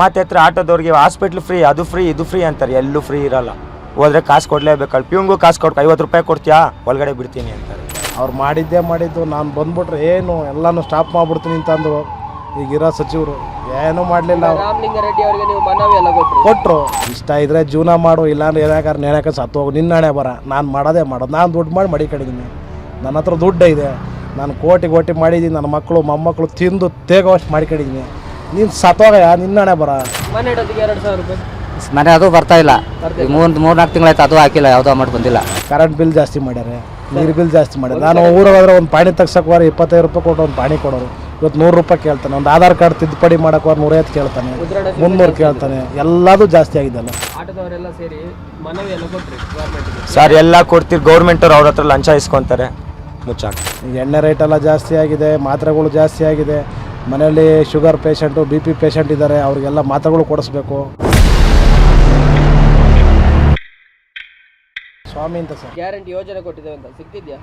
ಮತ್ತೆ ಹತ್ರ ಆಟೋದವ್ರಿಗೆ ಹಾಸ್ಪಿಟ್ಲ್ ಫ್ರೀ ಅದು ಫ್ರೀ ಇದು ಫ್ರೀ ಅಂತಾರೆ. ಎಲ್ಲೂ ಫ್ರೀ ಇರಲ್ಲ. ಹೋದ್ರೆ ಕಾಸು ಕೊಡಲೇಬೇಕಲ್ಲ. ಪ್ಯೂನ್ಗೂ ಕಾಸು ಕೊಡ್ಕ ಐವತ್ತು ರೂಪಾಯಿ ಕೊಡ್ತೀಯಾ? ಒಳಗಡೆ ಬಿಡ್ತೀನಿ ಅಂತಾರೆ. ಅವ್ರು ಮಾಡಿದ್ದೇ ಮಾಡಿದ್ದು ನಾನು ಬಂದ್ಬಿಟ್ರೆ ಏನು ಎಲ್ಲನೂ ಸ್ಟಾಪ್ ಮಾಡ್ಬಿಡ್ತೀನಿ ಅಂತಂದ್ರು. ಈಗಿರೋ ಸಚಿವರು ಏನೂ ಮಾಡಲಿಲ್ಲ ರಾಮಲಿಂಗಾರೆಡ್ಡಿ ಅವರಿಗೆ ನೀವು ಮನವಿ ಎಲ್ಲ ಕೊಟ್ರು? ಕೊಟ್ಟರು ಇಷ್ಟ ಇದ್ರೆ ಜೀವನ ಮಾಡು ಇಲ್ಲಾಂದ್ರೆ ಏನಾಕಾರ ನೆನಕ ಸತ್ತು ಹೋಗು. ನಿನ್ನ ಹಣೆ ಬರ. ನಾನು ಮಾಡೋದೇ ಮಾಡೋದು. ನಾನು ದುಡ್ಡು ಮಾಡಿ ಮಡಿ ಕಡಿದೀನಿ ನನ್ನ ಹತ್ರ ದುಡ್ಡು ಇದೆ. ನಾನು ಕೋಟಿ ಕೋಟಿ ಮಾಡಿದ್ದೀನಿ. ನನ್ನ ಮಕ್ಕಳು ಮೊಮ್ಮಕ್ಕಳು ತಿಂದು ತೇಗೋವಷ್ಟು ಮಾಡಿ ಕಡಿದೀನಿ ನೀನು ಸತ್ತೋಗಯ್ಯ ನಿನ್ನ ಹಣೆ ಬರ. ಮನೆ ಇಡೋದಕ್ಕೆ ಎರಡು ಸಾವಿರ ರೂಪಾಯಿ. ಮನೆ ಅದು ಬರ್ತಾ ಇಲ್ಲ. ಮೂರು ಮೂರು ನಾಲ್ಕು ತಿಂಗಳಾಯ್ತು ಅದು ಹಾಕಿಲ್ಲ ಯಾವುದೋ ಅಮೌಂಟ್ ಬಂದಿಲ್ಲ. ಕರೆಂಟ್ ಬಿಲ್ ಜಾಸ್ತಿ ಮಾಡ್ಯಾರೆ. ನೀರು ಬಿಲ್ ಜಾಸ್ತಿ ಮಾಡ್ಯಾರ. ನಾನು ಊರಾಗ ಹೋದ್ರೆ ಒಂದು ಪಾಣಿ ತಗ್ಸಕ್ಕೆ ಹೋದ್ರೆ ಇಪ್ಪತ್ತೈದು ರೂಪಾಯಿ ಕೊಟ್ಟು ಒಂದು ಪಾಣಿ ಕೊಡೋರು. ಇವತ್ತು ನೂರು ರೂಪಾಯಿ ಕೇಳ್ತಾನೆ. ಒಂದು ಆಧಾರ್ ಕಾರ್ಡ್ ತಿದ್ದುಪಡಿ ಮಾಡಕ್ಕೆ ಹೋದ್ರೆ ನೂರೈವತ್ತು ಕೇಳ್ತಾನೆ. ಮುನ್ನೂರು ಕೇಳ್ತಾನೆ. ಎಲ್ಲದೂ ಜಾಸ್ತಿ ಆಗಿದ್ದಲ್ಲ ಆಟೋದವರೆಲ್ಲ ಸೇರಿ ಮನವಿ ಎಲ್ಲ ಕೊಟ್ರಿ ಗೌರ್ಮೆಂಟ್ಗೆ ಸರ್ ಎಲ್ಲ ಕೊಡ್ತೀರಿ. ಗೌರ್ಮೆಂಟವ್ರು ಅವ್ರ ಹತ್ರ ಲಂಚ ಇಸ್ಕೊಂತಾರೆ. ಮುಚ್ಚಾಕ. ಈಗ ಎಣ್ಣೆ ರೇಟ್ ಎಲ್ಲ ಜಾಸ್ತಿ ಆಗಿದೆ ಮಾತ್ರೆಗಳು ಜಾಸ್ತಿ ಆಗಿದೆ. ಮನೆಯಲ್ಲಿ sugar patient B P patient ಇದ್ದಾರೆ ಅವ್ರಿಗೆಲ್ಲ ಮಾತ್ರೆಗಳು ಕೊಡಿಸ್ಬೇಕು. ಸ್ವಾಮಿ ಅಂತ ಸರ್. ಗ್ಯಾರಂಟಿ ಯೋಜನೆ ಕೊಟ್ಟಿದ್ದೇವೆ ಅಂತ. ಸಿಗ್ತಿದ್ಯಾ?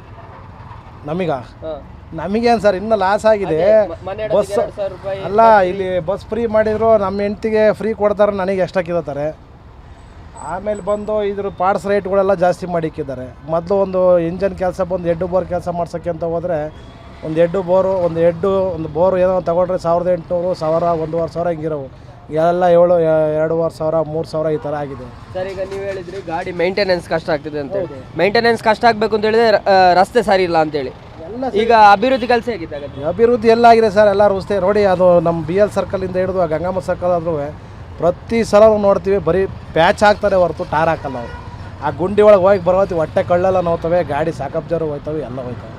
ನಮಗ? ನಮಗೇನು ಸರ್ ಇನ್ನೂ ಲಾಸ್ ಆಗಿದೆ. ಮನೆ ಬಸ್ ಸಾವಿರ ರೂಪಾಯಿ ಅಲ್ಲ ಇಲ್ಲಿ ಬಸ್ ಫ್ರೀ ಮಾಡಿದ್ರು ನಮ್ಮ ಹೆಂಡ್ತಿಗೆ ಫ್ರೀ ಕೊಡ್ತಾರೆ ನನಗೆ ಎಷ್ಟಾಕಿದ್ದಾರೆ ಆಮೇಲೆ ಬಂದು ಇದ್ರ ಪಾರ್ಟ್ಸ್ ರೇಟ್ಗಳೆಲ್ಲ ಜಾಸ್ತಿ ಮಾಡಿಕ್ಕಿದ್ದಾರೆ. ಮೊದಲು ಒಂದು ಇಂಜನ್ ಕೆಲಸ ಬಂದು ಎಡ್ಡು ಬೋರ್ ಕೆಲಸ ಮಾಡ್ಸೋಕ್ಕೆ ಅಂತ ಹೋದರೆ ಒಂದು ಎಡ್ಡು ಬೋರು ಒಂದು ಎಡ್ಡು ಒಂದು ಬೋರು ಏನೋ ತೊಗೊಂಡ್ರೆ ಸಾವಿರದ ಎಂಟುನೂರು ಸಾವಿರ ಒಂದುವರೆ ಸಾವಿರ ಹಿಂಗಿರೋವು. ಎಲ್ಲ ಏಳು ಎರಡೂವರೆ ಸಾವಿರ ಮೂರು ಸಾವಿರ ಈ ಥರ ಆಗಿದೆ. ಸರ್ ಈಗ ನೀವು ಹೇಳಿದ್ರಿ ಗಾಡಿ ಮೇಂಟೆನೆನ್ಸ್ ಕಷ್ಟ ಆಗ್ತಿದೆ ಅಂತ ಹೇಳಿ. ಮೇಂಟೆನೆನ್ಸ್ ಕಷ್ಟ ಆಗಬೇಕು ಅಂತ ಹೇಳಿದ್ರೆ ರಸ್ತೆ ಸರಿ ಇಲ್ಲ ಅಂತೇಳಿ ಈಗ ಅಭಿವೃದ್ಧಿ ಕೆಲಸ ಆಗಿದೆ ಅಭಿವೃದ್ಧಿ ಎಲ್ಲ ಆಗಿದೆ ಸರ್ ಎಲ್ಲ ರಸ್ತೆ ನೋಡಿ ಅದು ನಮ್ಮ ಬಿ ಎಲ್ ಸರ್ಕಲಿಂದ ಹಿಡಿದು ಆ ಗಂಗಮ್ಮ ಸರ್ಕಲ್ ಆದ್ರೂ ಪ್ರತಿ ಸಲ ನೋಡ್ತೀವಿ ಬರೀ ಪ್ಯಾಚ್ ಹಾಕ್ತಾರೆ ಹೊರತು ಟಾರ್ ಹಾಕಲ್ಲ ಅವರು. ಆ ಗುಂಡಿ ಒಳಗೆ ಹೋಗಿ ಬರೋತಿ ಹೊಟ್ಟೆ ಕಳ್ಳೆಲ್ಲ ನೋಡ್ತವೆ ಗಾಡಿ ಸಾಕಬ್ಜರು ಹೋಯ್ತವೆ ಎಲ್ಲ ಹೋಯ್ತವೆ.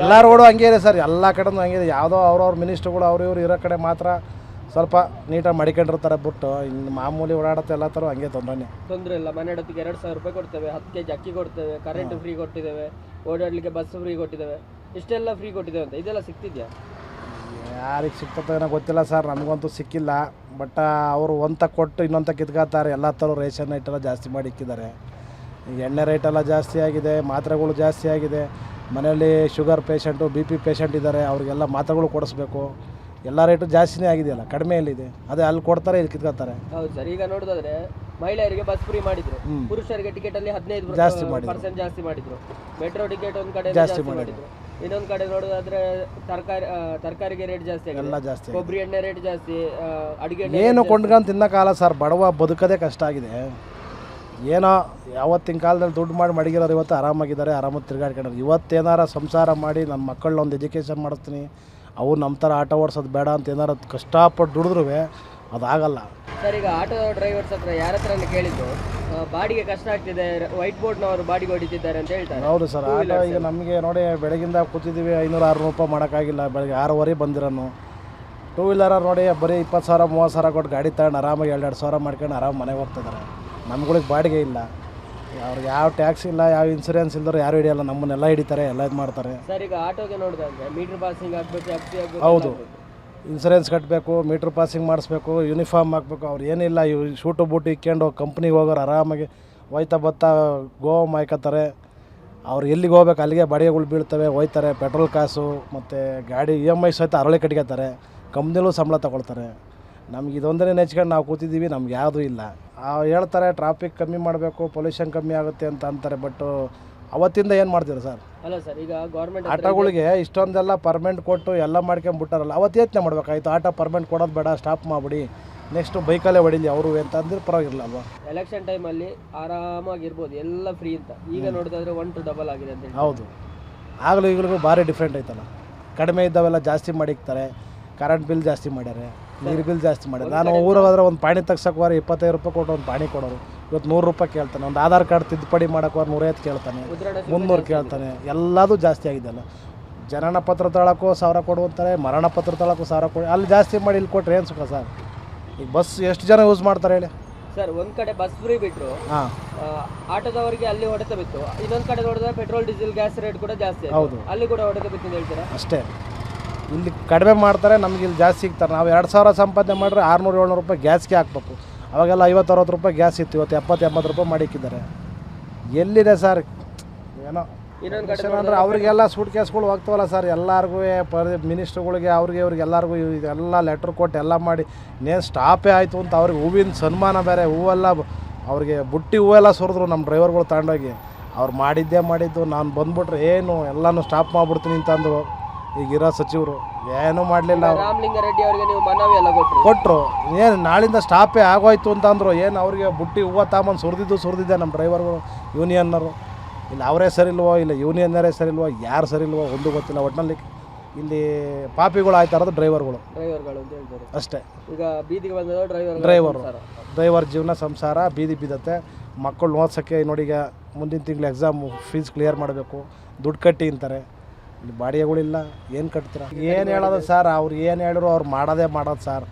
ಎಲ್ಲ ರೋಡು ಹಂಗೆ ಇದೆ ಸರ್ ಎಲ್ಲ ಕಡೆನೂ ಹಂಗೆ ಇದೆ. ಯಾವುದೋ ಅವ್ರವ್ರ ಮಿನಿಸ್ಟ್ರುಗಳು ಅವ್ರ ಇವ್ರು ಇರೋ ಕಡೆ ಮಾತ್ರ ಸ್ವಲ್ಪ ನೀಟಾಗಿ ಮಡಿಕೊಂಡಿರ್ತಾರೆ ಬಿಟ್ಟು. ಇನ್ನು ಮಾಮೂಲಿ ಓಡಾಡುತ್ತೆ ಎಲ್ಲ ಥರ ಹಂಗೆ ತೊಂದರೆ ತೊಂದರೆ ಇಲ್ಲ. ಮನೆ ಅಡತ್ತಿಗೆ ಎರಡು ಸಾವಿರ ರೂಪಾಯಿ ಕೊಡ್ತೇವೆ. ಹತ್ತು ಕೆ ಜಿ ಅಕ್ಕಿ ಕೊಡ್ತೇವೆ. ಕರೆಂಟ್ ಫ್ರೀ ಕೊಟ್ಟಿದ್ದೇವೆ. ಓಡಾಡಲಿಕ್ಕೆ ಬಸ್ ಫ್ರೀ ಕೊಟ್ಟಿದ್ದೇವೆ. ಇಷ್ಟೆಲ್ಲ ಫ್ರೀ ಕೊಟ್ಟಿದ್ದೇವೆ ಅಂತ. ಇದೆಲ್ಲ ಸಿಕ್ತಿದ್ಯಾ? ಯಾರಿಗೆ ಸಿಗ್ತದೋ ಏನೋ ಗೊತ್ತಿಲ್ಲ ಸರ್ ನಮಗಂತೂ ಸಿಕ್ಕಿಲ್ಲ. ಬಟ್ ಅವರು ಒಂತ ಕೊಟ್ಟು ಇನ್ನೊಂತ ಕಿತ್ಕೋತಾರೆ ಎಲ್ಲ ಥರ ರೇಷನ್ ಐಟೆಲ್ಲ ಜಾಸ್ತಿ ಮಾಡಿ ಇಕ್ಕಿದ್ದಾರೆ. ಈಗ ಎಣ್ಣೆ ರೇಟೆಲ್ಲ ಜಾಸ್ತಿ ಆಗಿದೆ ಮಾತ್ರೆಗಳು ಜಾಸ್ತಿ ಆಗಿದೆ. ಮನೆಯಲ್ಲಿ sugar patient B P patient ಇದ್ದಾರೆ ಅವ್ರಿಗೆಲ್ಲ ಮಾತ್ರೆಗಳು ಕೊಡಿಸ್ಬೇಕು. ಎಲ್ಲ ರೇಟು ಜಾಸ್ತಿನೇ ಆಗಿದೆಯಲ್ಲ ಕಡಿಮೆಯಲ್ಲಿದೆ. ಅದೇ ಅಲ್ಲಿ ಕೊಡ್ತಾರೆ ಇಲ್ಲಿ ಕಿತ್ಕೊಳ್ತಾರೆ. ಹೌದು ಸರ್ ಈಗ ನೋಡೋದಾದ್ರೆ ಮಹಿಳೆಯರಿಗೆ ಬಸ್ ಫ್ರೀ ಮಾಡಿದ್ರು. ಪುರುಷರಿಗೆ ಟಿಕೆಟ್ ಅಲ್ಲಿ ಹದಿನೈದು ಜಾಸ್ತಿ ಮಾಡಿದ್ರು. ಪರ್ಸೆಂಟ್ ಜಾಸ್ತಿ ಮಾಡಿದ್ರು. ಮೆಟ್ರೋ ಟಿಕೆಟ್ ಒಂದ್ ಕಡೆ ಜಾಸ್ತಿ ಜಾಸ್ತಿ ಮಾಡಿದ್ರು. ಇನ್ನೊಂದ್ ಕಡೆ ನೋಡೋದಾದ್ರೆ ತರಕಾರಿ ತರಕಾರಿಗೆ ರೇಟ್ ಜಾಸ್ತಿ ಆಗಿದೆ. ಎಲ್ಲ ಜಾಸ್ತಿ. ಕೊಬ್ಬರಿ ಎಣ್ಣೆ ರೇಟ್ ಜಾಸ್ತಿ ಆ, ಅಡಿಗೆ ಎಣ್ಣೆ ಏನು ಕೊಂಡ್ಕೊಂಡು ತಿನ್ನೋಕ್ಕಾಗಲ್ಲ ಸರ್ ಬಡವ ಬದುಕೋದೇ ಕಷ್ಟ ಆಗಿದೆ. ಏನೋ ಯಾವತ್ತಿನ ಕಾಲದಲ್ಲಿ ದುಡ್ಡು ಮಾಡಿ ಮಡಗಿರೋರು ಇವತ್ತು ಆರಾಮಾಗಿದ್ದಾರೆ ಆರಾಮಾಗಿ ತಿರುಗಾಡ್ಕೊಂಡು ಇವತ್ತೇನಾರ ಸಂಸಾರ ಮಾಡಿ ನನ್ನ ಮಕ್ಕಳನ್ನ ಒಂದು ಎಜುಕೇಷನ್ ಮಾಡಿಸ್ತೀನಿ ಅವು ನಮ್ಮ ಥರ ಆಟೋ ಓಡಿಸೋದು ಬೇಡ ಅಂತ ಏನಾರ ಕಷ್ಟಪಟ್ಟು ದುಡಿದ್ರೂ ಅದಾಗಲ್ಲ. ಸರ್ ಈಗ ಆಟೋ ಡ್ರೈವರ್ಸ್ ಹತ್ರ ಯಾರ ಹತ್ರ ಕೇಳಿದ್ದು ಬಾಡಿಗೆ ಕಷ್ಟ ಆಗ್ತಿದೆ ವೈಟ್ ಬೋರ್ಡ್ನವರು ಬಾಡಿಗೆ ಹೊಡಿತಿದ್ದಾರೆ ಅಂತ ಹೇಳ್ತಾರೆ. ಹೌದು ಸರ್ ಆಟೋ ಈಗ ನಮಗೆ ನೋಡಿ ಬೆಳಗಿಂದ ಕೂತಿದ್ದೀವಿ ಐನೂರು ಆರುನೂರು ರೂಪಾಯಿ ಮಾಡೋಕ್ಕಾಗಿಲ್ಲ ಬೆಳಗ್ಗೆ ಆರೂವರೆ ಬಂದಿರೋನು. ಟೂ ವೀಲರ್ ನೋಡಿ ಬರೀ ಇಪ್ಪತ್ತು ಸಾವಿರ ಮೂವತ್ತು ಸಾವಿರ ಕೊಟ್ಟು ಗಾಡಿ ತಗೊಂಡು ಆರಾಮಾಗಿ ಎರಡು ಎರಡು ಸಾವಿರ ಮಾಡ್ಕೊಂಡು ಆರಾಮ ಮನೆಗೆ ಹೋಗ್ತಿದ್ದಾರೆ ನಮ್ಗಳಿಗೆ ಬಾಡಿಗೆ ಇಲ್ಲ. ಅವ್ರಿಗೆ ಯಾವ ಟ್ಯಾಕ್ಸ್ ಇಲ್ಲ ಯಾವ ಇನ್ಸೂರೆನ್ಸ್ ಇಲ್ದ್ರೆ ಯಾರು ಹಿಡಿಯಲ್ಲ. ನಮ್ಮನ್ನೆಲ್ಲ ಹಿಡಿತಾರೆ ಎಲ್ಲ ಇದು ಮಾಡ್ತಾರೆ. ಸರ್ ಈಗ ಆಟೋಗೆ ನೋಡಿದ್ರೆ ಮೀಟರ್ ಪಾಸಿಂಗ್ ಆಗ್ಬೇಕು ಎಫ್ ಸಿ ಆಗ್ಬೇಕು ಹೌದು. ಇನ್ಸೂರೆನ್ಸ್ ಕಟ್ಟಬೇಕು ಮೀಟ್ರ್ ಪಾಸಿಂಗ್ ಮಾಡಿಸ್ಬೇಕು ಯೂನಿಫಾರ್ಮ್ ಹಾಕ್ಬೇಕು ಅವ್ರು ಏನಿಲ್ಲ. ಇವು ಶೂಟು ಬೂಟು ಇಕ್ಕೊಂಡು ಕಂಪ್ನಿಗೆ ಹೋಗೋರು ಆರಾಮಾಗಿ ಹೋಯ್ತಾ ಬತ್ತಾ ಗೋವಾ ಮಾಯ್ಕೋತಾರೆ ಅವ್ರು ಎಲ್ಲಿಗೆ ಹೋಗ್ಬೇಕು ಅಲ್ಲಿಗೆ ಬಾಡಿಗೆಗಳು ಬೀಳ್ತವೆ ಹೋಯ್ತಾರೆ. ಪೆಟ್ರೋಲ್ ಕಾಸು ಮತ್ತು ಗಾಡಿ ಇ ಎಂ ಐ ಸಹಿತ ಅರಳೆ ಕಟ್ಕೋತಾರೆ. ಕಂಪ್ನಿಲೂ ಸಂಬಳ ತಗೊಳ್ತಾರೆ. ನಮ್ಗೆ ಇದೊಂದನೇ ನೆಚ್ಕೊಂಡು ನಾವು ಕೂತಿದ್ದೀವಿ ನಮ್ಗೆ ಯಾವುದೂ ಇಲ್ಲ. ಹೇಳ್ತಾರೆ ಟ್ರಾಫಿಕ್ ಕಮ್ಮಿ ಮಾಡಬೇಕು ಪೊಲ್ಯೂಷನ್ ಕಮ್ಮಿ ಆಗುತ್ತೆ ಅಂತ ಅಂತಾರೆ ಬಟ್ ಅವತ್ತಿಂದ ಏನು ಮಾಡ್ತೀರ ಸರ್ ಅಲ್ಲ ಸರ್ ಈಗ ಗೌರ್ಮೆಂಟ್ ಆಟೋಗಳಿಗೆ ಇಷ್ಟೊಂದೆಲ್ಲ ಪರ್ಮೆಂಟ್ ಕೊಟ್ಟು ಎಲ್ಲ ಮಾಡ್ಕೊಂಬಿಟ್ಟಾರಲ್ಲ ಅವತ್ತು ಯೋಚನೆ ಮಾಡ್ಬೇಕಾಯ್ತು? ಆಟೋ ಪರ್ಮೆಂಟ್ ಕೊಡೋದು ಬೇಡ ಸ್ಟಾಪ್ ಮಾಡಿಬಿಡಿ. ನೆಕ್ಸ್ಟ್ ಬೈಕಲ್ಲೇ ಹೊಡಿಲಿ ಅವರು ಅಂತ ಅಂದ್ರೆ ಪರವಾಗಿಲ್ಲ ಅಲ್ವಾ ಎಲೆಕ್ಷನ್ ಟೈಮಲ್ಲಿ ಆರಾಮಾಗಿರ್ಬೋದು ಎಲ್ಲ ಫ್ರೀ ಅಂತ. ಈಗ ನೋಡಿದ್ರೆ ಒನ್ ಟು ಡಬಲ್ ಆಗಿದೆ ಅಂತ ಹೌದು. ಆಗಲೂ ಈಗಲೂ ಭಾರಿ ಡಿಫ್ರೆಂಟ್ ಐತಲ್ಲ. ಕಡಿಮೆ ಇದ್ದಾವೆಲ್ಲ ಜಾಸ್ತಿ ಮಾಡಿಕ್ತಾರೆ ಕರೆಂಟ್ ಬಿಲ್ ಜಾಸ್ತಿ ಮಾಡ್ಯಾರೆ. ನೀರು ಬಿಲ್ ಜಾಸ್ತಿ ಮಾಡಿ ನಾನು ಊರಿಗೆ ಹೋದ್ರೆ ಒಂದು ಪಾಣಿ ತಗ್ಸಕ್ಕೆ ಇಪ್ಪತ್ತೈದು ರೂಪಾಯಿ ಕೊಟ್ಟು ಒಂದು ಪಾಣಿ ಕೊಡೋರು. ಇವತ್ತು ನೂರು ರೂಪಾಯಿ ಕೇಳ್ತಾನೆ. ಒಂದು ಆಧಾರ್ ಕಾರ್ಡ್ ತಿದ್ದುಪಡಿ ಮಾಡೋಕ್ಕೆ ಹೋದ್ರೆ ನೂರೈವತ್ತು ಕೇಳ್ತಾನೆ. ಮುನ್ನೂರು ಕೇಳ್ತಾನೆ. ಎಲ್ಲದೂ ಜಾಸ್ತಿ ಆಗಿದೆಯಲ್ಲ ಜನನ ಪತ್ರ ತಳಕ್ಕೂ ಸಾವಿರ ಕೊಡುವಂತಾರೆ ಮರಣ ಪತ್ರ ತಳಕ್ಕೂ ಸಾವಿರ ಕೊಡಿ ಅಲ್ಲಿ ಜಾಸ್ತಿ ಮಾಡಿ ಇಲ್ಲಿ ಕೊಟ್ಟರೆ ಏನು ಸುಖ ಸರ್? ಈಗ ಬಸ್ ಎಷ್ಟು ಜನ ಯೂಸ್ ಮಾಡ್ತಾರೆ ಹೇಳಿ? ಸರ್ ಒಂದು ಕಡೆ ಬಸ್ ಫ್ರೀ ಬಿಟ್ಟರು ಹಾಂ. ಆಟೋದವರಿಗೆ ಅಲ್ಲಿ ಹೊಡೆತ ಬಿತ್ತು. ಇನ್ನೊಂದು ಕಡೆ ನೋಡಿದ್ರೆ ಪೆಟ್ರೋಲ್ ಡೀಸೆಲ್ ಗ್ಯಾಸ್ ರೇಟ್ ಕೂಡ ಜಾಸ್ತಿ. ಹೌದು. ಅಲ್ಲಿ ಕೂಡ ಹೊಡೆತ ಬಿತ್ತು ಹೇಳ್ತೀರಾ? ಅಷ್ಟೇ. ಇಲ್ಲಿ ಕಡಿಮೆ ಮಾಡ್ತಾರೆ ನಮ್ಗೆ ಇಲ್ಲಿ ಜಾಸ್ತಿ ಸಿಗ್ತಾರೆ. ನಾವು ಎರಡು ಸಾವಿರ ಸಂಪಾದನೆ ಮಾಡಿದ್ರೆ ಆರುನೂರು ಏಳ್ನೂರು ರೂಪಾಯಿ ಗ್ಯಾಸ್ಗೆ ಹಾಕ್ಬೇಕು. ಅವಾಗೆಲ್ಲ ಐವತ್ತು ಅರವತ್ತು ರೂಪಾಯಿ ಗ್ಯಾಸ್ ಇತ್ತು ಇವತ್ತು ಎಪ್ಪತ್ತು ಎಂಬತ್ತು ರೂಪಾಯಿ ಮಾಡಿಕ್ಕಿದ್ದಾರೆ. ಎಲ್ಲಿದೆ ಸರ್ ಏನೋ ಅಂದ್ರೆ ಅವರಿಗೆಲ್ಲ ಸೂಟ್ ಕೇಸ್ಗಳು ಹೋಗ್ತವಲ್ಲ ಸರ್ ಎಲ್ಲರಿಗೂ ಪರ್ ಮಿನಿಸ್ಟ್ರುಗಳಿಗೆ ಅವ್ರಿಗೆ ಇವ್ರಿಗೆ ಎಲ್ಲರಿಗೂ ಇದೆಲ್ಲ ಲೆಟ್ರ್ ಕೊಟ್ಟು ಎಲ್ಲ ಮಾಡಿ. ಇನ್ನೇನು ಸ್ಟಾಪೇ ಆಯಿತು ಅಂತ ಅವ್ರಿಗೆ ಹೂವಿನ ಸನ್ಮಾನ ಬೇರೆ ಹೂವೆಲ್ಲ ಅವ್ರಿಗೆ ಬುಟ್ಟಿ ಹೂವೆಲ್ಲ ಸುರಿದ್ರು ನಮ್ಮ ಡ್ರೈವರ್ಗಳು ತಗೊಂಡೋಗಿ ಅವ್ರು ಮಾಡಿದ್ದೇ ಮಾಡಿದ್ದು ನಾನು ಬಂದ್ಬಿಟ್ರೆ ಏನು ಎಲ್ಲನೂ ಸ್ಟಾಪ್ ಮಾಡಿಬಿಡ್ತೀನಿ ಅಂತಂದರು. ಈಗಿರೋ ಸಚಿವರು ಏನೂ ಮಾಡಲಿಲ್ಲ ಅವ್ರು. ರಾಮಲಿಂಗಾರೆಡ್ಡಿ ಅವರಿಗೆ ನೀವು ಮನವಿ ಎಲ್ಲ ಕೊಟ್ರಿ. ಕೊಟ್ಟರು ಏನು ನಾಳಿಂದ ಸ್ಟಾಪೇ ಆಗೋಯ್ತು ಅಂತಂದರು ಏನು ಅವ್ರಿಗೆ ಬುಟ್ಟಿ ಹೂವು ತಾಮನ್ ಸುರಿದಿದ್ದು ಸುರಿದಿದ್ದೆ ನಮ್ಮ ಡ್ರೈವರ್ಗಳು ಯೂನಿಯನ್ನರು ಇಲ್ಲ ಅವರೇ ಸರಿ ಇಲ್ವೋ ಇಲ್ಲ ಯೂನಿಯನ್ನರೇ ಸರಿ ಇಲ್ವೋ ಯಾರು ಸರಿ ಇಲ್ವೋ ಒಂದು ಗೊತ್ತಿಲ್ಲ. ಒಟ್ಟಿನಲ್ಲಿ ಇಲ್ಲಿ ಪಾಪಿಗಳು ಆಯ್ತಾ ಇರೋದು ಡ್ರೈವರ್ಗಳು ಡ್ರೈವರ್ಗಳು ಅಂತ ಹೇಳ್ತಾರೆ. ಅಷ್ಟೇ. ಈಗ ಬೀದಿಗೆ ಬಂದ ಡ್ರೈವರ್ ಡ್ರೈವರು ಡ್ರೈವರ್ ಜೀವನ ಸಂಸಾರ ಬೀದಿ ಬಿದ್ದತ್ತೆ. ಮಕ್ಕಳು ಓದ್ಸೋಕ್ಕೆ ನೋಡಿ ಈಗ ಮುಂದಿನ ತಿಂಗಳು ಎಕ್ಸಾಮ್ ಫೀಸ್ ಕ್ಲಿಯರ್ ಮಾಡಬೇಕು. ದುಡ್ಡು ಕಟ್ಟಿ ಅಂತಾರೆ. ಇಲ್ಲಿ ಬಾಡಿಗೆಗಳಿಲ್ಲ, ಏನು ಕಟ್ತೀರಾ? ಏನು ಹೇಳೋದು ಸರ್, ಅವ್ರು ಏನು ಹೇಳಿದ್ರು ಅವ್ರು ಮಾಡೋದೇ ಮಾಡೋದು ಸರ್.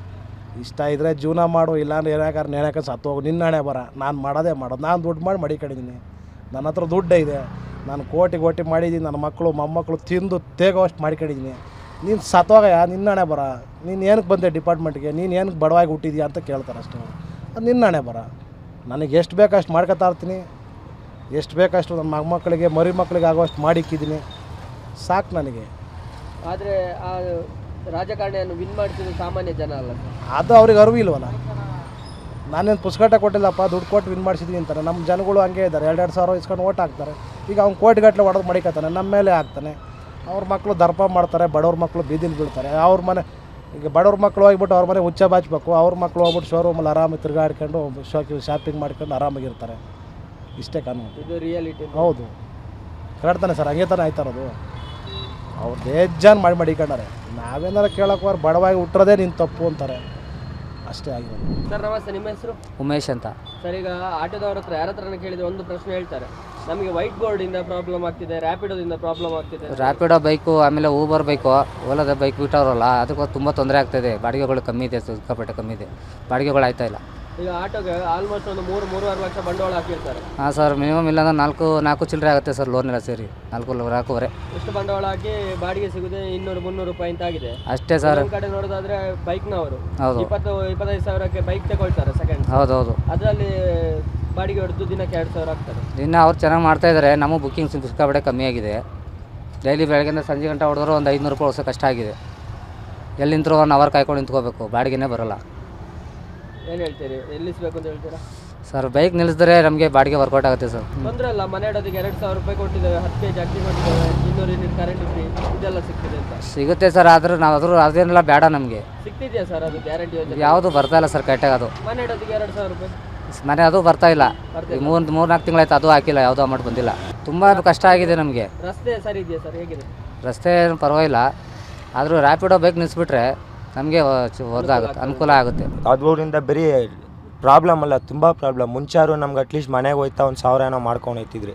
ಇಷ್ಟ ಇದ್ರೆ ಜೀವನ ಮಾಡು, ಇಲ್ಲಾಂದ್ರೆ ಏನಾಕಾರ ನೇಣಾಕ ಸತ್ತು ಹೋಗು? ನಿನ್ನ ಹಣೆ ಬರ, ನಾನು ಮಾಡೋದೇ ಮಾಡೋದು. ನಾನು ದುಡ್ಡು ಮಾಡಿ ಮಡಿಕೊಂಡಿದ್ದೀನಿ ನನ್ನ ಹತ್ರ ದುಡ್ಡು ಇದೆ. ನಾನು ಕೋಟಿ ಕೋಟಿ ಮಾಡಿದ್ದೀನಿ, ನನ್ನ ಮಕ್ಕಳು, ಮೊಮ್ಮಕ್ಕಳು ತಿಂದು ತೇಗೋಷ್ಟು ಮಾಡಿಕೊಂಡಿದ್ದೀನಿ ನೀನು ಸತ್ತೋಗಯ್ಯ ನಿನ್ನ ಹಣೆ ಬರ. ನೀನು ಏನಕ್ಕೆ ಬಂದೆ ಡಿಪಾರ್ಟ್ಮೆಂಟ್ಗೆ? ನೀನು ಏನಕ್ಕೆ ಬಡವಾಗಿ ಹುಟ್ಟಿದ್ಯಾ ಅಂತ ಕೇಳ್ತಾರೆ ಅಷ್ಟು. ಅದು ನಿನ್ನ ಹಣೆ ಬರ. ನನಗೆ ಎಷ್ಟು ಬೇಕಷ್ಟು ಮಾಡ್ಕೊತಾ ಇರ್ತೀನಿ. ಎಷ್ಟು ಬೇಕಷ್ಟು ನನ್ನ ಮಕ್ಕಳಿಗೆ ಮರಿ ಮಕ್ಕಳಿಗೆ ಆಗೋಷ್ಟು ಮಾಡಿಕ್ಕಿದ್ದೀನಿ ಸಾಕು ನನಗೆ. ಆದರೆ ಆ ರಾಜಕಾರಣಿಯನ್ನು ವಿನ್ ಮಾಡ್ತಿದ್ದು ಸಾಮಾನ್ಯ ಜನ ಅಲ್ಲ ಅದು ಅವ್ರಿಗೆ ಅರಿವು ಇಲ್ವಲ್ಲ? ನಾನೇನು ಪುಸ್ಕಟ ಕೊಟ್ಟಿಲ್ಲಪ್ಪ ದುಡ್ಡು ಕೊಟ್ಟು ವಿನ್ ಮಾಡಿಸಿದ್ವಿ ಅಂತಾರೆ. ನಮ್ಮ ಜನಗಳು ಹಂಗೆ ಇದ್ದಾರೆ. ಎರಡೆರಡು ಸಾವಿರ ಇಸ್ಕೊಂಡು ಓಟ್ ಹಾಕ್ತಾರೆ. ಈಗ ಅವ್ನು ಕೋಟಿಗಟ್ಟಲೆ ಹೊಡೆದು ಮಡಿಕತ್ತಾನೆ ನಮ್ಮ ಮೇಲೆ ಹಾಕ್ತಾನೆ. ಅವ್ರ ಮಕ್ಕಳು ದರ್ಪ ಮಾಡ್ತಾರೆ ಬಡವ್ರ ಮಕ್ಕಳು ಬೀದಿಲಿ ಬೀಳ್ತಾರೆ. ಅವ್ರ ಮನೆ ಈಗ ಬಡವ್ರ ಮಕ್ಕಳು ಹೋಗ್ಬಿಟ್ಟು ಅವ್ರ ಮನೆ ಹುಚ್ಚ ಬಾಚಬೇಕು. ಅವ್ರ ಮಕ್ಕಳು ಹೋಗ್ಬಿಟ್ಟು ಶೋರೂಮಲ್ಲಿ ಆರಾಮಾಗಿ ತಿರುಗಾಡ್ಕೊಂಡು ಶಾಕಿ ಶಾಪಿಂಗ್ ಮಾಡ್ಕೊಂಡು ಆರಾಮಾಗಿರ್ತಾರೆ ಇಷ್ಟೇ ಕಾನೂನು. ಇದು ರಿಯಾಲಿಟಿ ಹೌದು. Correct sir? ಹಂಗೆ ತಾನೇ ಆಯ್ತಾ ಇರೋದು? ಅವ್ರು ಬೇಜಾನ್ ಮಾಡಿ ಮಡಿಕೊಂಡಾರೆ ನಾವೇನಾರ ಕೇಳಕ್ಕೆ ಅವ್ರು ಬಡವಾಗಿ ಹುಟ್ಟಿರೋದೇ ನಿನ್ನ ತಪ್ಪು ಅಂತಾರೆ. ಅಷ್ಟೇ ಆಗಿದೆ ಸರ್ ನಮಸ್ತೆ ನಿಮ್ಮ ಹೆಸರು? ಉಮೇಶ್ ಅಂತ. ಸರ್ ಈಗ ಆಟೋದವ್ರ ಹತ್ರ ಯಾರ ಹತ್ರ ಕೇಳಿದ್ರೆ ಒಂದು ಪ್ರಶ್ನೆ ಹೇಳ್ತಾರೆ. ನಮಗೆ ವೈಟ್ ಬೋರ್ಡ್ ಇಂದ ಪ್ರಾಬ್ಲಮ್ ಆಗ್ತಿದೆ ರ್ಯಾಪಿಡೋದಿಂದ ಪ್ರಾಬ್ಲಮ್ ಆಗ್ತಿದೆ. ರ್ಯಾಪಿಡೋ ಬೈಕು ಆಮೇಲೆ ಊಬರ್ ಬೈಕು ಓಲಾದ ಬೈಕ್ ಬಿಟ್ಟವ್ರಲ್ಲ ಅದಕ್ಕೂ ತುಂಬ ತೊಂದರೆ ಆಗ್ತಿದೆ. ಬಾಡಿಗೆಗಳು ಕಮ್ಮಿ ಇದೆ ಸಿಕ್ಕಾಪಟ್ಟೆ ಕಮ್ಮಿ ಇದೆ. ಬಾಡಿಗೆಗಳು ಆಯ್ತಾ ಇಲ್ಲ. ಈಗ ಆಟೋಗೆ ಆಲ್ಮೋಸ್ಟ್ ಒಂದು ಮೂರು ಮೂರುವರೆ ಲಕ್ಷ ಬಂಡವಾಳ ಹಾಕಿರ್ತಾರೆ. ಹಾಂ ಸರ್ ಮಿನಿಮಮ್ ಇಲ್ಲಾಂದ್ರೆ ನಾಲ್ಕು ನಾಲ್ಕು ಚಿಲ್ಲರೆ ಆಗುತ್ತೆ ಸರ್ ಲೋನ್ ಎಲ್ಲ ಸೇರಿ. ನಾಲ್ಕು ನಾಲ್ಕೂವರೆ. ಎಷ್ಟು ಬಂಡವಾಳ ಹಾಕಿ ಬಾಡಿಗೆ ಸಿಗುತ್ತೆ ಇನ್ನೂರು ಮುನ್ನೂರು ರೂಪಾಯಿ ಅಂತ ಆಗಿದೆ. ಅಷ್ಟೇ ಸರ್. ಒಂದ್ ಕಡೆ ನೋಡೋದಾದ್ರೆ ಬೈಕ್ನವರು ಹೌದು. ಇಪ್ಪತ್ತು ಇಪ್ಪತ್ತೈದು ಸಾವಿರಕ್ಕೆ ಬೈಕ್ ತಗೊಳ್ತಾರೆ ಸೆಕೆಂಡ್ ಹೌದು ಹೌದು. ಅದರಲ್ಲಿ ಬಾಡಿಗೆ ಹೊಡೆದು ದಿನಕ್ಕೆ ಎರಡು ಸಾವಿರ ಆಗ್ತಾರೆ ಇನ್ನು ಅವ್ರು ಚೆನ್ನಾಗಿ ಮಾಡ್ತಾ ಇದ್ದಾರೆ ನಮ್ಮ ಬುಕ್ಕಿಂಗ್ ಸಿಕ್ಕಾಬಡೆ ಕಮ್ಮಿ ಆಗಿದೆ. ಡೈಲಿ ಬೆಳಗ್ಗೆಯಿಂದ ಸಂಜೆ ಗಂಟೆ ಹೊಡೆದ್ರು ಒಂದು ಐದುನೂರು ರೂಪಾಯಿ ಉಳ್ಸೋ ಕಷ್ಟ ಆಗಿದೆ. ಎಲ್ಲಿ ನಿಂತರೂ ಒನ್ ಅವರ್ ಕಾಯ್ಕೊಂಡು ನಿಂತ್ಕೋಬೇಕು. ಬಾಡಿಗೆನೇ ಬರೋಲ್ಲ. ಏನು ಹೇಳ್ತೀರಿ? ನಿಲ್ಲಿಸ್ಬೇಕು ಅಂತ ಹೇಳ್ತೀರಾ? ಸರ್ ಬೈಕ್ ನಿಲ್ಲಿಸಿದ್ರೆ ನಮಗೆ ಬಾಡಿಗೆ ವರ್ಕೌಟ್ ಆಗುತ್ತೆ ಸರ್. ತೊಂದರೆ ಇಲ್ಲ ಮನೆ ಇಡೋದಕ್ಕೆ ಎರಡು ಸಾವಿರ ರೂಪಾಯಿ ಕೊಟ್ಟಿದ್ದೇವೆ ಹತ್ತು ಕೆ ಜಿ ಅಕ್ಕಿ ಕೊಟ್ಟಿದ್ದೇವೆ ಇನ್ನೂರು ಯೂನಿಟ್ ಕರೆಂಟ್ ಫ್ರೀ ಇದೆಲ್ಲ ಸಿಗ್ತಿದೆ ಅಂತ. ಸಿಗುತ್ತೆ ಸರ್ ಆದರೂ ನಾವು ಅದ್ರ ಅದೇನೆಲ್ಲ ಬೇಡ ನಮಗೆ. ಸಿಗ್ತಿದೆಯಾ ಸರ್ ಅದು ಗ್ಯಾರಂಟಿ ಯೋಜನೆ? ಯಾವುದು ಬರ್ತಾ ಇಲ್ಲ ಸರ್ ಕರೆಕ್ಟಾಗಿ ಅದು. ಮನೆ ಇಡೋದಕ್ಕೆ ಎರಡು ಸಾವಿರ ರೂಪಾಯಿ. ಮನೆ ಅದು ಬರ್ತಾ ಇಲ್ಲ. ಮೂರು ಮೂರು ನಾಲ್ಕು ತಿಂಗಳಾಯ್ತು ಅದು ಹಾಕಿಲ್ಲ ಯಾವುದೋ ಅಮೌಂಟ್ ಬಂದಿಲ್ಲ. ತುಂಬ ಕಷ್ಟ ಆಗಿದೆ ನಮಗೆ. ರಸ್ತೆ ಸರಿ ಇದೆಯಾ ಸರ್ ಹೇಗಿದೆ? ರಸ್ತೆ ಏನು ಪರವಾಗಿಲ್ಲ. ಆದರೂ ರ್ಯಾಪಿಡೋ ಬೈಕ್ ನಿಲ್ಲಿಸ್ಬಿಟ್ರೆ ನಮಗೆ ಹೊರದಾಗುತ್ತೆ ಅನುಕೂಲ ಆಗುತ್ತೆ. ಅದರಿಂದ ಬರೀ ಪ್ರಾಬ್ಲಮ್ ಅಲ್ಲ ತುಂಬ ಪ್ರಾಬ್ಲಮ್. ಮುಂಚಾರು ನಮ್ಗೆ ಅಟ್ಲೀಸ್ಟ್ ಮನೆಗೆ ಹೋಯ್ತಾ ಒಂದು ಸಾವಿರ ಏನೋ ಮಾಡ್ಕೊಂಡು ಹೋಯ್ತಿದ್ರಿ.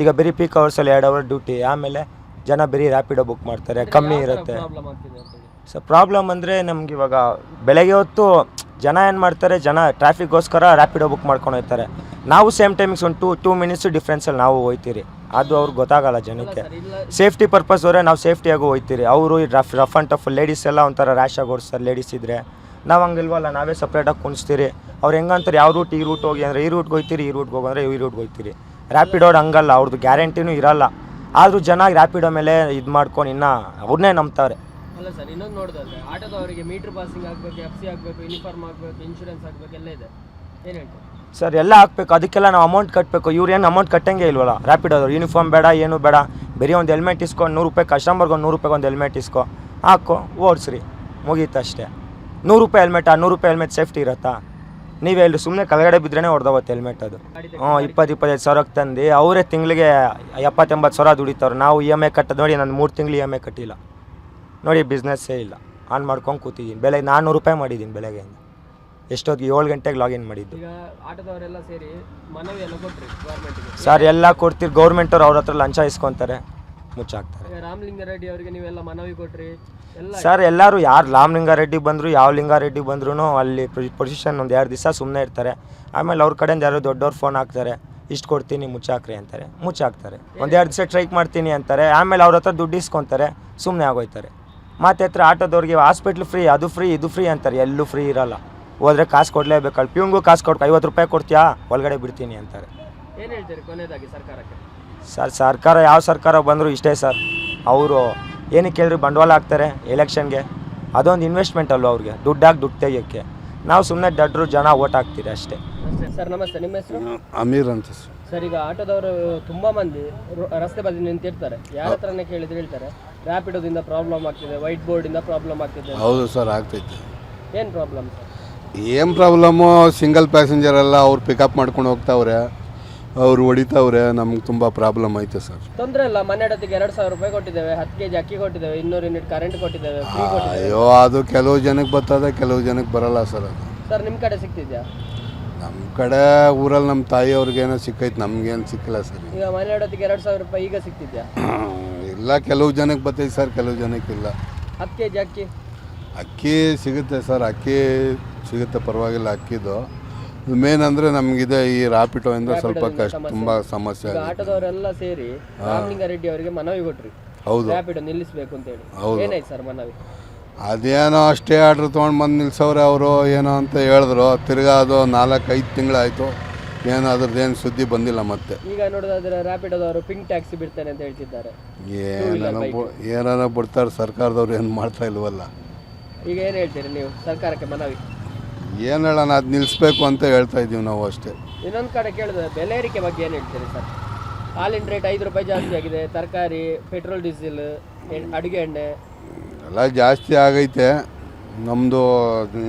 ಈಗ ಬರೀ ಪೀಕ್ ಅವರ್ಸಲ್ಲಿ ಎರಡು ಅವರ್ ಡ್ಯೂಟಿ ಆಮೇಲೆ ಜನ ಬರೀ ರ್ಯಾಪಿಡೋ ಬುಕ್ ಮಾಡ್ತಾರೆ ಕಮ್ಮಿ ಇರುತ್ತೆ. ಸೊ ಪ್ರಾಬ್ಲಮ್ ಅಂದರೆ ನಮ್ಗೆ ಇವಾಗ ಬೆಳಗ್ಗೆ ಹೊತ್ತು ಜನ ಏನು ಮಾಡ್ತಾರೆ ಜನ ಟ್ರಾಫಿಕ್ಗೋಸ್ಕರ ರ್ಯಾಪಿಡೋ ಬುಕ್ ಮಾಡ್ಕೊಂಡು ಹೋಗ್ತಾರೆ ನಾವು ಸೇಮ್ ಟೈಮಿಂಗ್ಸ್ ಒಂದು ಟೂ ಟೂ ಮಿನಿಟ್ಸ್ ಡಿಫ್ರೆನ್ಸಲ್ಲಿ ನಾವು ಹೋಯ್ತೀರಿ. ಅದು ಅವ್ರಿಗೆ ಗೊತ್ತಾಗಲ್ಲ ಜನಕ್ಕೆ. ಸೇಫ್ಟಿ ಪರ್ಪಸ್ ಅವರೇ ನಾವು ಸೇಫ್ಟಿಯಾಗೂ ಹೋಯ್ತೀರಿ. ಅವರು rough rough and tough ladies ಎಲ್ಲ ಒಂಥರ ರ್ಯಾಶಾಗಿ ಓಡಿಸ್ತಾರೆ ಲೇಡೀಸ್ ಇದ್ದರೆ ನಾವು ಹಂಗಿಲ್ವಲ್ಲ, ನಾವೇ ಸಪ್ರೇಟಾಗಿ ಕುಣಿಸ್ತೀರಿ. ಅವ್ರು ಹೆಂಗಂತಾರೆ, ಯಾವ ರೂಟ್ ಈ ರೂಟ್ ಹೋಗಿ ಅಂದರೆ ಈ ರೂಟ್ಗೆ ಹೋಗ್ತೀರಿ ಈ ರೂಟ್ಗೆ ಹೋಗಂದ್ರೆ ಈ ರೂಟ್ಗೆ ಹೋಗ್ತೀರಿ ರ್ಯಾಪಿಡೋಡ್ ಹಂಗಲ್ಲ ಅವ್ರದ್ದು ಗ್ಯಾರಂಟಿನೂ ಇರಲ್ಲ. ಆದರೂ ಜನ ರ್ಯಾಪಿಡೋ ಮೇಲೆ ಇದು ಮಾಡ್ಕೊಂಡು ಇನ್ನೂ ಅವ್ರನ್ನೇ ನಂಬ್ತಾರೆ. ಸರ್ ಆಟೋದವರಿಗೆ ಮೀಟರ್ ಪಾಸಿಂಗ್ ಆಗಬೇಕು ಎಫ್ ಸಿ ಆಗಬೇಕು ಯೂನಿಫಾರ್ಮ್ ಆಗಬೇಕು ಇನ್ಶೂರೆನ್ಸ್ ಆಗಬೇಕು, ಎಲ್ಲ ಇದೆ. ಏನು ಹೇಳ್ತೀವಿ ಸರ್, ಎಲ್ಲ ಹಾಕ್ಬೇಕು. ಅದಕ್ಕೆಲ್ಲ ನಾವು ಅಮೌಂಟ್ ಕಟ್ಟಬೇಕು ಇವ್ರು ಏನು ಅಮೌಂಟ್ ಕಟ್ಟಂಗೆ ಇಲ್ವಲ್ಲ? ರ್ಯಾಪಿಡ್ ಅವರು ಯೂನಿಫಾರ್ಮ್ ಬೇಡ, ಏನು ಬೇಡ. ಬರೀ ಒಂದು ಹೆಲ್ಮೆಟ್ ಇಸ್ಕೊ, ನೂರು ರೂಪಾಯಿ ಕಸ್ಟಮರ್ಗೆ ಒಂದು ನೂರು ರೂಪಾಯಿ ಒಂದು ಹೆಲ್ಮೆಟ್ ಇಸ್ಕೊ. ಹಾಕೋ, ಓಡಿಸ್ರಿ. ಮುಗೀತು ಅಷ್ಟೇ. ನೂರು ರೂಪಾಯಿ ಹೆಲ್ಮೆಟ್ ಆ? ನೂರು ರೂಪಾಯಿ ಹೆಲ್ಮೆಟ್ ಸೇಫ್ಟಿ ಇರುತ್ತಾ? ನೀವೇ ಹೇಳಿ ಸುಮ್ಮನೆ ಕೆಳಗಡೆ ಬಿದ್ರೇ ಹೊಡೆದೋಗುತ್ತೆ ಹೆಲ್ಮೆಟ್ ಅದು. ಹ್ಞೂ ಇಪ್ಪತ್ತು ಇಪ್ಪತ್ತೈದು ಸಾವಿರಕ್ಕೆ ತಂದು ಅವರೇ ತಿಂಗಳಿಗೆ ಎಪ್ಪತ್ತೆಂಬತ್ತು ಸಾವಿರ ದುಡಿತವ್ರು. ನಾವು ಇ ಎಂ ಐ ಕಟ್ಟೋದು ನೋಡಿ ನಾನು ಮೂರು ತಿಂಗಳು ಇ ಎಂ ಐ ಕಟ್ಟಿಲ್ಲ. ನೋಡಿ ಬಿಸ್ನೆಸ್ಸೇ ಇಲ್ಲ. ಆನ್ ಮಾಡ್ಕೊಂಡು ಕೂತಿದ್ದೀನಿ ಬೆಳಗ್ಗೆ ನಾನ್ನೂರು ರೂಪಾಯಿ ಮಾಡಿದ್ದೀನಿ ಬೆಳಗ್ಗೆಯಿಂದ. ಎಷ್ಟೊತ್ತಿಗೆ ಏಳು ಗಂಟೆಗೆ ಲಾಗಿನ್ ಮಾಡಿದ್ದು. ಈಗ ಆಟೋದವರೆಲ್ಲ ಸೇರಿ ಮನವಿ ಎಲ್ಲ ಕೊಟ್ರಿ ಗೌರ್ಮೆಂಟ್ಗೆ ಸರ್ ಎಲ್ಲ ಕೊಡ್ತೀರಿ ಗೌರ್ಮೆಂಟವ್ರು ಅವ್ರ ಹತ್ರ ಲಂಚ ಇಸ್ಕೊತಾರೆ ಮುಚ್ಚಾಕ್ತಾರೆ. ಈಗ ರಾಮಲಿಂಗಾರೆಡ್ಡಿ ಅವರಿಗೆ ನೀವೆಲ್ಲ ಮನವಿ ಕೊಟ್ರಿ ಎಲ್ಲ ಸರ್ ಎಲ್ಲರೂ ಯಾರು ರಾಮಲಿಂಗಾರೆಡ್ಡಿ ಬಂದರು ಯಾವ ಲಿಂಗಾರೆಡ್ಡಿ ಬಂದ್ರೂ ಅಲ್ಲಿ ಪೊಸಿಷನ್ ಒಂದು ಎರಡು ದಿವಸ ಸುಮ್ಮನೆ ಇರ್ತಾರೆ. ಆಮೇಲೆ ಅವ್ರ ಕಡೆಯಿಂದ ಯಾರೋ ದೊಡ್ಡವ್ರು ಫೋನ್ ಹಾಕ್ತಾರೆ ಇಷ್ಟು ಕೊಡ್ತೀನಿ ಮುಚ್ಚಾಕ್ರಿ ಅಂತಾರೆ ಮುಚ್ಚಾಕ್ತಾರೆ. ಒಂದು ಎರಡು ದಿವಸ ಟ್ರೈಕ್ ಮಾಡ್ತೀನಿ ಅಂತಾರೆ ಆಮೇಲೆ ಅವ್ರ ಹತ್ರ ದುಡ್ಡು ಇಸ್ಕೊತಾರೆ ಸುಮ್ಮನೆ ಆಗೋಯ್ತಾರೆ. ಮತ್ತೆ ಹತ್ರ ಆಟೋದವ್ರಿಗೆ ಹಾಸ್ಪಿಟ್ಲ್ ಫ್ರೀ ಅದು ಫ್ರೀ ಇದು ಫ್ರೀ ಅಂತಾರೆ ಎಲ್ಲೂ ಫ್ರೀ ಇರಲ್ಲ. ಹೋದ್ರೆ ಕಾಸು ಕೊಡ್ಲೇಬೇಕಲ್ಲ ಪ್ಯೂನ್ಗೂ ಕಾಸು ಕೊಟ್ಟು ಐವತ್ತು ರೂಪಾಯಿ ಕೊಡ್ತೀಯಾ? ಒಳಗಡೆ ಬಿಡ್ತೀನಿ ಅಂತಾರೆ. ಏನು ಹೇಳ್ತೀರಿ ಕೊನೆಯದಾಗಿ ಸರ್ಕಾರಕ್ಕೆ? ಸರ್ ಸರ್ಕಾರ ಯಾವ ಸರ್ಕಾರ ಬಂದರೂ ಇಷ್ಟೇ ಸರ್. ಅವರು ಏನಕ್ಕೆ ಕೇಳಿದ್ರು ಬಂಡವಾಳ ಹಾಕ್ತಾರೆ ಎಲೆಕ್ಷನ್ಗೆ. ಅದೊಂದು ಇನ್ವೆಸ್ಟ್ಮೆಂಟ್ ಅಲ್ವ ಅವ್ರಿಗೆ? ದುಡ್ಡಾಗಿ ದುಡ್ಡು ತೆಗಿಯೋಕ್ಕೆ. ನಾವು ಸುಮ್ಮನೆ ದಡ್ರು ಜನ ಓಟ್ ಹಾಕ್ತೀರಿ ಅಷ್ಟೇ. ಸರ್ ನಮಸ್ತೆ. ನಿಮ್ಮ ಹೆಸರು? ಅಮೀರ್ ಅಂತ ಸರ್. ಸರ್ ಈಗ ಆಟೋದವರು ತುಂಬಾ ಮಂದಿ ರೋ- ರಸ್ತೆ ಬದಿ ನಿಂತಿರ್ತಾರೆ. ಯಾರ ಹತ್ರನೇ ಕೇಳಿದ್ರೆ ಹೇಳ್ತಾರೆ. ರ್ಯಾಪಿಡೋದಿಂದ ಪ್ರಾಬ್ಲಮ್ ಆಗ್ತಿದೆ ವೈಟ್ ಬೋರ್ಡಿಂದ ಪ್ರಾಬ್ಲಮ್ ಆಗ್ತಿದೆ ಹೌದು ಸರ್ ಆಗ್ತೈತೆ. ಏನು ಪ್ರಾಬ್ಲಮ್ ಸರ್? ಏನು ಪ್ರಾಬ್ಲಮ್ಮು ಸಿಂಗಲ್ ಪ್ಯಾಸೆಂಜರ್ ಎಲ್ಲ ಅವ್ರು ಪಿಕಪ್ ಮಾಡ್ಕೊಂಡು ಹೋಗ್ತಾವ್ರೆ ಅವ್ರು ಹೊಡಿತಾವ್ರೆ ನಮ್ಗೆ ತುಂಬ ಪ್ರಾಬ್ಲಮ್ ಐತೆ ಸರ್. ತೊಂದರೆ ಇಲ್ಲ ಮನೆ ಎರಡು ಸಾವಿರ ರೂಪಾಯಿ ಕೊಟ್ಟಿದ್ದೇವೆ ಹತ್ತು ಕೆ ಜಿ ಅಕ್ಕಿ ಕೊಟ್ಟಿದ್ದೇವೆ ಇನ್ನೂರು ಯೂನಿಟ್ ಕರೆಂಟ್ ಕೊಟ್ಟಿದ್ದೇವೆ ಅಯ್ಯೋ ಅದು ಕೆಲವು ಜನಕ್ಕೆ ಬರ್ತದೆ ಕೆಲವು ಜನಕ್ಕೆ ಬರಲ್ಲ ಸರ್ ಅದು. ಸರ್ ನಿಮ್ಮ ಕಡೆ ಸಿಗ್ತಿದ್ಯಾ? ನಮ್ಮ ಕಡೆ ಊರಲ್ಲಿ ನಮ್ಮ ತಾಯಿಯವ್ರಿಗೇನೋ ಸಿಕ್ಕೈತೆ ನಮಗೇನು ಸಿಕ್ಕಿಲ್ಲ ಸರ್. ಈಗ ಮನೆ ಹೊತ್ತಿಗೆ ಎರಡು ಸಾವಿರ ರೂಪಾಯಿ ಈಗ ಸಿಗ್ತಿದ್ಯಾ? ಇಲ್ಲ ಕೆಲವು ಜನಕ್ಕೆ ಬರ್ತೈತೆ ಸರ್ ಕೆಲವು ಜನಕ್ಕೆ ಇಲ್ಲ. ಹತ್ತು ಕೆ ಜಿ ಅಕ್ಕಿ. ಅಕ್ಕಿ ಸಿಗುತ್ತೆ ಸರ್ ಅಕ್ಕಿ ಸಿಗುತ್ತೆ ಪರವಾಗಿಲ್ಲ ಅಕ್ಕಿದು. ಮೇನ್ ಅಂದರೆ ನಮಗಿದೆ ಈ ರಾಪಿಟೋಯಿಂದ ಸ್ವಲ್ಪ ಕಷ್ಟ ತುಂಬ ಸಮಸ್ಯೆ ಆಗಿದೆ ಆಟೋದವರೆಲ್ಲ ಸೇರಿ ರಾಮಲಿಂಗಾರೆಡ್ಡಿ ಅವರಿಗೆ ಮನವಿ ಕೊಟ್ರಿ. ಹೌದು. ರಾಪಿಡೋ ನಿಲ್ಲಿಸಬೇಕು ಅಂತ ಹೇಳಿ. ಏನಾಯ್ತು ಸರ್ ಮನವಿ? ಅದೇನೋ ಅಷ್ಟೇ ಆರ್ಡ್ರ್ ತೊಗೊಂಡು ಬಂದು ನಿಲ್ಸವ್ರೆ ಅವರು ಏನೋ ಅಂತ ಹೇಳಿದ್ರು. ತಿರ್ಗಾ ಅದು ನಾಲ್ಕು ಐದು ತಿಂಗಳಾಯಿತು. ಏನೋ ಅದ್ರದ್ದೇನು ಸುದ್ದಿ ಬಂದಿಲ್ಲ ಮತ್ತೆ. ಈಗ ನೋಡೋದಾದ್ರೆ ರ್ಯಾಪಿಡೋದವರು ಪಿಂಕ್ ಟ್ಯಾಕ್ಸಿ ಬಿಡ್ತೇನೆ ಅಂತ ಹೇಳ್ತಿದ್ದಾರೆ. ಏನೇನೋ ಬು- ಏನಾರ ಬಿಡ್ತಾರೆ ಸರ್ಕಾರದವ್ರು ಏನು ಮಾಡ್ತಾ ಇಲ್ವಲ್ಲ. ಈಗ ಏನು ಹೇಳ್ತೀರಿ ನೀವು? ಸರ್ಕಾರಕ್ಕೆ ಮನವಿ. ಏನು ಹೇಳೋಣ ಅದು ನಿಲ್ಲಿಸ್ಬೇಕು ಅಂತ ಹೇಳ್ತಾ ಇದ್ದೀವಿ ನಾವು ಅಷ್ಟೇ. ಇನ್ನೊಂದು ಕಡೆ ಕೇಳಿದ್ರೆ ಬೆಲೆ ಏರಿಕೆ ಬಗ್ಗೆ ಏನು ಹೇಳ್ತೀರಿ ಸರ್? ಹಾಲಿನ ರೇಟ್ ಐದು ರೂಪಾಯಿ ಜಾಸ್ತಿ ಆಗಿದೆ ತರಕಾರಿ ಪೆಟ್ರೋಲ್ ಡೀಸೆಲ್ ಅಡುಗೆ ಎಣ್ಣೆ. ಎಲ್ಲ ಜಾಸ್ತಿ ಆಗೈತೆ. ನಮ್ಮದು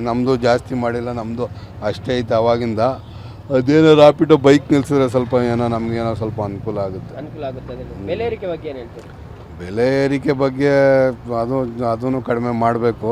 ನಮ್ಮದು ಜಾಸ್ತಿ ಮಾಡಿಲ್ಲ ನಮ್ಮದು ಅಷ್ಟೇ ಐತೆ ಅವಾಗಿಂದ. ಅದೇನೋ ರಾಪಿಡ್ ಬೈಕ್ ನಿಲ್ಸಿದ್ರೆ ಸ್ವಲ್ಪ ಏನೋ ನಮಗೇನೋ ಸ್ವಲ್ಪ ಅನುಕೂಲ ಆಗುತ್ತೆ. ಅನುಕೂಲ ಆಗುತ್ತೆ ಅದರಿಂದ ಬೆಲೆ ಏರಿಕೆ ಬಗ್ಗೆ ಏನು ಹೇಳ್ತೀರಿ? ಬೆಲೆ ಏರಿಕೆ ಬಗ್ಗೆ ಅದು ಅದನ್ನು ಕಡಿಮೆ ಮಾಡಬೇಕು.